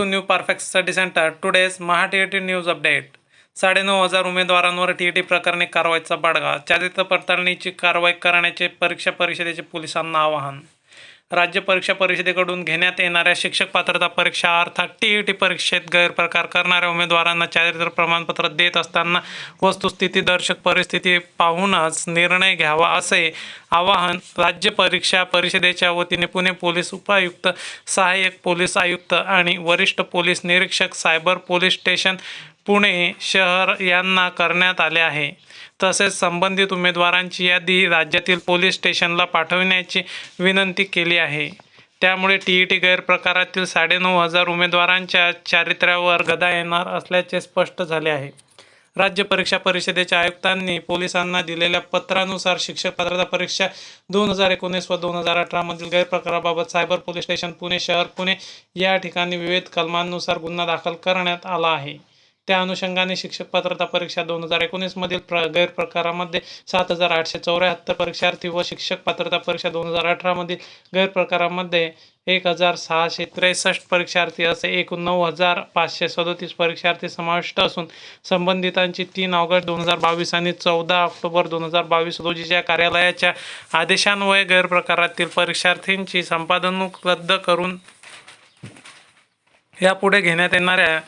New perfect study centre today's Maha T T news update साडेनऊ हजार उमेदवारांवर T T प्रकरणी कारवाईचा बडगा. चारित्र्य पडताळणीची कारवाई करण्याचे परीक्षा परिषदेचे पोलिसांना आवाहन. राज्य परीक्षा परिषदेकडून घेण्यात येणाऱ्या शिक्षक पात्रता परीक्षा अर्थात टी ई टी परीक्षेत गैरप्रकार करणाऱ्या उमेदवारांना चारित्र प्रमाणपत्र देत असताना वस्तुस्थिती दर्शक परिस्थिती पाहूनच निर्णय घ्यावा असे आवाहन राज्य परीक्षा परिषदेच्या वतीने पुणे पोलीस उपायुक्त सहाय्यक पोलीस आयुक्त आणि वरिष्ठ पोलीस निरीक्षक सायबर पोलीस स्टेशन पुणे शहर यांना करण्यात आले आहे. तसेच संबंधित उमेदवारांची यादी राज्यातील पोलीस स्टेशनला पाठविण्याची विनंती केली आहे. त्यामुळे टी ई टी गैरप्रकारातील साडेनऊ हजार उमेदवारांच्या चारित्र्यावर गदा येणार असल्याचे स्पष्ट झाले आहे. राज्य परीक्षा परिषदेच्या आयुक्तांनी पोलिसांना दिलेल्या पत्रानुसार शिक्षक पात्रता परीक्षा दोन हजार एकोणीस व दोन हजार अठरामधील गैरप्रकाराबाबत सायबर पोलीस स्टेशन पुणे शहर पुणे या ठिकाणी विविध कलमांनुसार गुन्हा दाखल करण्यात आला आहे. त्या अनुषंगाने शिक्षक पात्रता परीक्षा दोन हजार एकोणीसमधील प्र गैरप्रकारामध्ये सात हजार आठशे चौऱ्याहत्तर परीक्षार्थी व शिक्षक पात्रता परीक्षा दोन हजार अठरामधील गैरप्रकारामध्ये एक हजार सहाशे त्रेसष्ट परीक्षार्थी असे एकूण नऊ हजार पाचशे सदोतीस परीक्षार्थी समाविष्ट असून संबंधितांची तीन ऑगस्ट दोन हजार बावीस आणि चौदा ऑक्टोबर दोन हजार बावीस रोजीच्या कार्यालयाच्या आदेशान्वये गैरप्रकारातील परीक्षार्थींची संपादनूक रद्द करून यापुढे घेण्यात येणाऱ्या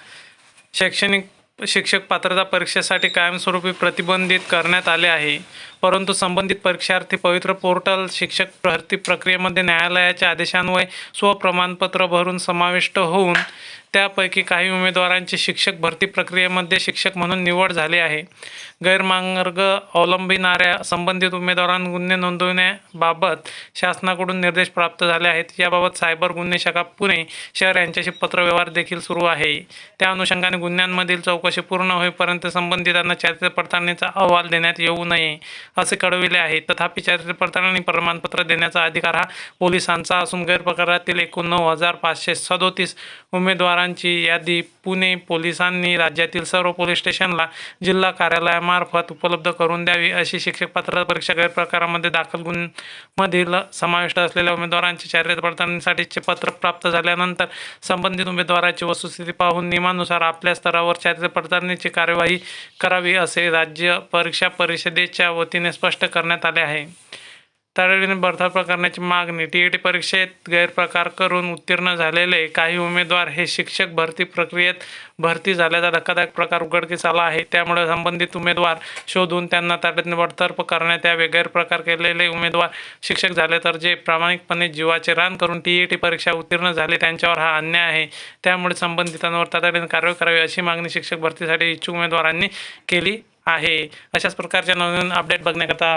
शैक्षणिक शिक्षक पात्रता परीक्षेसाठी कायमस्वरूपी प्रतिबंधित करण्यात आले आहे. परंतु संबंधित परीक्षार्थी पवित्र पोर्टल शिक्षक भरती प्रक्रियेमध्ये न्यायालयाच्या आदेशान्वये स्वप्रमाणपत्र भरून समाविष्ट होऊन त्यापैकी काही उमेदवारांची शिक्षक भरती प्रक्रियेमध्ये शिक्षक म्हणून निवड झाली आहे. गैरमार्ग अवलंबिणाऱ्या संबंधित उमेदवारां गुन्हे नोंदवण्याबाबत शासनाकडून निर्देश प्राप्त झाले आहेत. याबाबत सायबर गुन्हे शाखा पुणे शहर यांच्याशी पत्रव्यवहार देखील सुरू आहे. त्या अनुषंगाने गुन्ह्यांमधील चौकशी पूर्ण होईपर्यंत संबंधितांना चारित्र्य पडताळणीचा अहवाल देण्यात येऊ नये असे कळविले आहे. तथापि चारित्र्य पडताळणी प्रमाणपत्र देण्याचा अधिकार हा पोलिसांचा असून गैरप्रकारातील एकूण नऊ हजार पाचशे सदोतीस उमेदवार उमेदवारांची यादी पुणे पोलिसांनी राज्यातील सर्व पोलीस स्टेशनला जिल्हा कार्यालयामार्फत उपलब्ध करून द्यावी अशी शिक्षक पात्रता परीक्षा गैरप्रकारामध्ये दाखल गुणमधील समाविष्ट असलेल्या उमेदवारांची चारित्र्य पडताळणीसाठीचे पत्र प्राप्त झाल्यानंतर संबंधित उमेदवाराची वस्तुस्थिती पाहून नियमानुसार आपल्या स्तरावर चारित्र्य पडताळणीची कार्यवाही करावी असे राज्य परीक्षा परिषदेच्या वतीने स्पष्ट करण्यात आले आहे. तातडीने बडतर्फ करण्याची मागणी. टी ई टी परीक्षेत गैरप्रकार करून उत्तीर्ण झालेले काही उमेदवार हे शिक्षक भरती प्रक्रियेत भरती झाल्याचा धक्कादायक प्रकार उघडकीस आला आहे. त्यामुळे संबंधित उमेदवार शोधून त्यांना तातडीने बडतर्फ करण्यात यावे. गैरप्रकार केलेले उमेदवार शिक्षक झाले तर जे प्रामाणिकपणे जीवाचे रान करून टी ई टी परीक्षा उत्तीर्ण झाले त्यांच्यावर हा अन्याय आहे. त्यामुळे संबंधितांवर तातडीने कारवाई करावी अशी मागणी शिक्षक भरतीसाठी इच्छुक उमेदवारांनी केली आहे. अशाच प्रकारच्या नवीन अपडेट बघण्याकरता